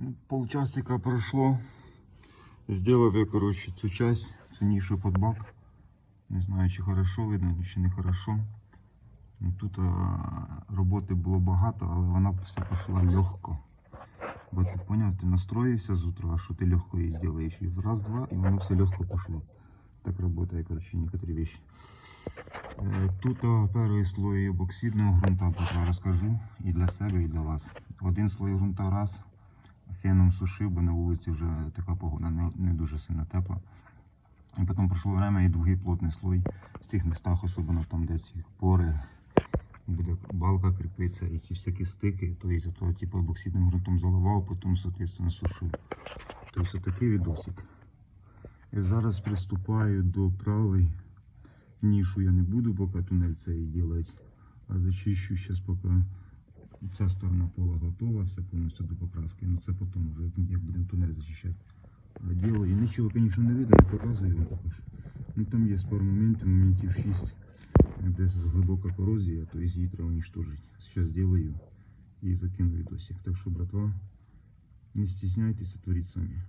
Ну, полчасика пройшло. Сделав я, коротше, цю часть, цю нішу під бак. Не знаю, чи хорошо видно, чи не хорошо. Ну, Тут а, роботи було багато, але вона все пішла легко. Бо ти поняв, ти настроївся з утра, а що ти легко її зробиш. Раз-два, і воно все легко пішло. Так працює, коротше, некоторі вещи. Е, Тут перший слой боксидного ґрунта, я розкажу і для себе, і для вас. Один слой ґрунта раз феном сушив, бо на вулиці вже така погода не, не дуже сильно тепла. І потім пройшло время і другий плотний слой в цих містах, особливо там, де ці пори, буде балка кріпиться і ці всякі стики, то є то, типу, боксидним ґрунтом заливав, потім, соответственно, сушив. Тобто такий відосик. Я зараз приступаю до правої. Нішу я не буду поки тунель цей делать, а зачищу зараз поки ця сторона пола готова, все повністю до покраски. Ну це потім вже як будемо тунель зачищати. Діло і Нічого, звісно, не видно, не показую вам також. Ну там є пару моментів, моментів 6, де глибока корозія, то есть її треба уничтожити. Зараз зроблю і закину відосик. Так що, братва, не стесняйтесь, творіть самі.